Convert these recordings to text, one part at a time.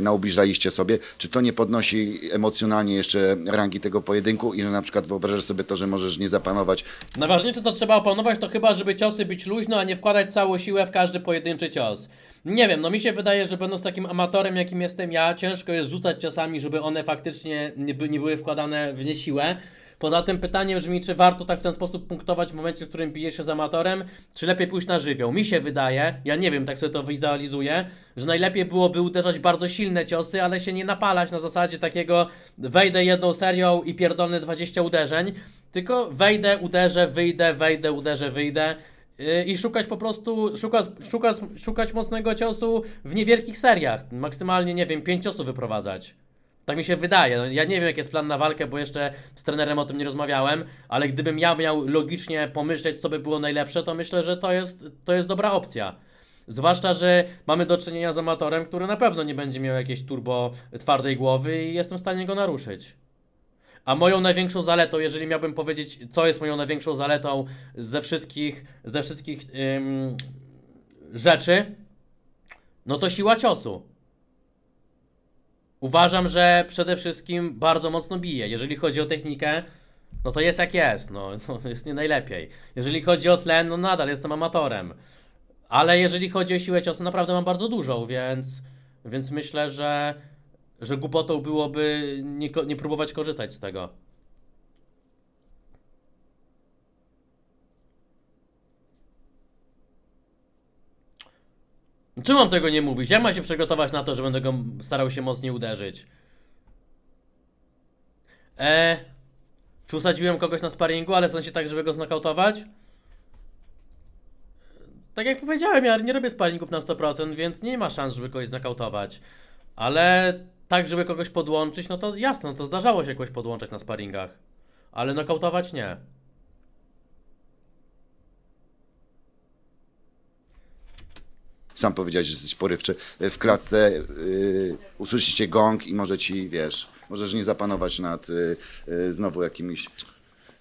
naubliżaliście sobie. Czy to nie podnosi emocjonalnie jeszcze rangi tego pojedynku i że na przykład wyobrażasz sobie to, że możesz nie zapanować Najważniejsze, co trzeba opanować, to chyba, żeby ciosy być luźno, a nie wkładać całą siłę w każdy pojedynczy cios. Nie wiem, no mi się wydaje, że będąc takim amatorem, jakim jestem ja, ciężko jest rzucać ciosami, żeby one faktycznie nie, by, nie były wkładane w niesiłę. Poza tym pytanie brzmi, czy warto tak w ten sposób punktować w momencie, w którym bije się z amatorem, czy lepiej pójść na żywioł. Mi się wydaje, ja nie wiem, tak sobie to wizualizuję, że najlepiej byłoby uderzać bardzo silne ciosy, ale się nie napalać na zasadzie takiego wejdę jedną serią i pierdolę 20 uderzeń, tylko wejdę, uderzę, wyjdę, wejdę, uderzę, wyjdę yy, i szukać po prostu, szukać, szukać, szukać mocnego ciosu w niewielkich seriach. Maksymalnie, nie wiem, 5 ciosów wyprowadzać. Tak mi się wydaje. No, ja nie wiem, jaki jest plan na walkę, bo jeszcze z trenerem o tym nie rozmawiałem, ale gdybym ja miał logicznie pomyśleć, co by było najlepsze, to myślę, że to jest, to jest dobra opcja. Zwłaszcza, że mamy do czynienia z amatorem, który na pewno nie będzie miał jakiejś turbo twardej głowy i jestem w stanie go naruszyć. A moją największą zaletą, jeżeli miałbym powiedzieć, co jest moją największą zaletą ze wszystkich, ze wszystkich ym, rzeczy, no to siła ciosu. Uważam, że przede wszystkim bardzo mocno bije. Jeżeli chodzi o technikę, no to jest jak jest, no, no jest nie najlepiej. Jeżeli chodzi o tlen, no nadal jestem amatorem. Ale jeżeli chodzi o siłę ciosu, naprawdę mam bardzo dużą, więc, więc myślę, że, że głupotą byłoby nie, nie próbować korzystać z tego. Czym mam tego nie mówić? Jak ma się przygotować na to, że będę go starał się mocniej uderzyć? E, czy usadziłem kogoś na sparingu, ale w sensie tak, żeby go znokautować? Tak jak powiedziałem, ja nie robię sparingów na 100%, więc nie ma szans, żeby kogoś znokautować. Ale tak, żeby kogoś podłączyć, no to jasne, no to zdarzało się kogoś podłączać na sparingach. Ale nokautować nie. Sam powiedziałeś, że jesteś porywczy, w klatce yy, usłyszycie gong i może ci, wiesz, możesz nie zapanować nad yy, yy, znowu jakimiś...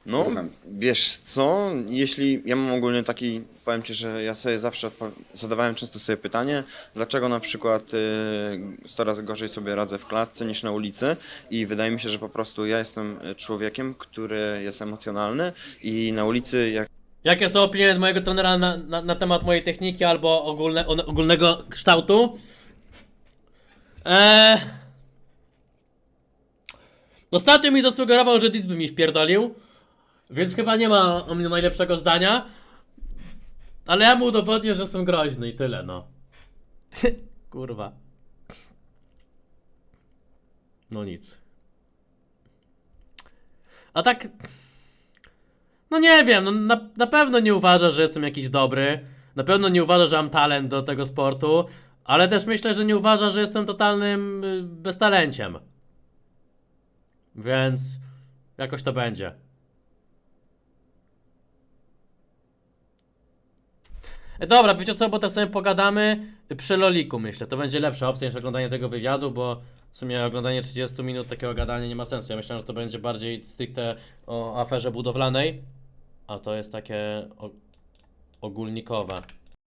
No, Słucham. wiesz co, jeśli ja mam ogólnie taki, powiem Ci, że ja sobie zawsze zadawałem często sobie pytanie, dlaczego na przykład y, 100 razy gorzej sobie radzę w klatce niż na ulicy i wydaje mi się, że po prostu ja jestem y, człowiekiem, który jest emocjonalny i na ulicy jak Jakie są opinie mojego trenera na, na, na temat mojej techniki albo ogólne, o- ogólnego kształtu? Eee... Ostatnio mi zasugerował, że Diz by mi wpierdolił, więc chyba nie ma o mnie najlepszego zdania. Ale ja mu udowodnię, że jestem groźny i tyle, no. Kurwa. No nic. A tak... No nie wiem, no na, na pewno nie uważa, że jestem jakiś dobry. Na pewno nie uważa, że mam talent do tego sportu. Ale też myślę, że nie uważa, że jestem totalnym y, beztalenciem. Więc jakoś to będzie. E, Dobra, wiecie co, bo tak sobie pogadamy przy loliku, myślę. To będzie lepsza opcja niż oglądanie tego wywiadu, bo w sumie oglądanie 30 minut takiego gadania nie ma sensu. Ja myślałem, że to będzie bardziej stricte o aferze budowlanej, a to jest takie ogólnikowe.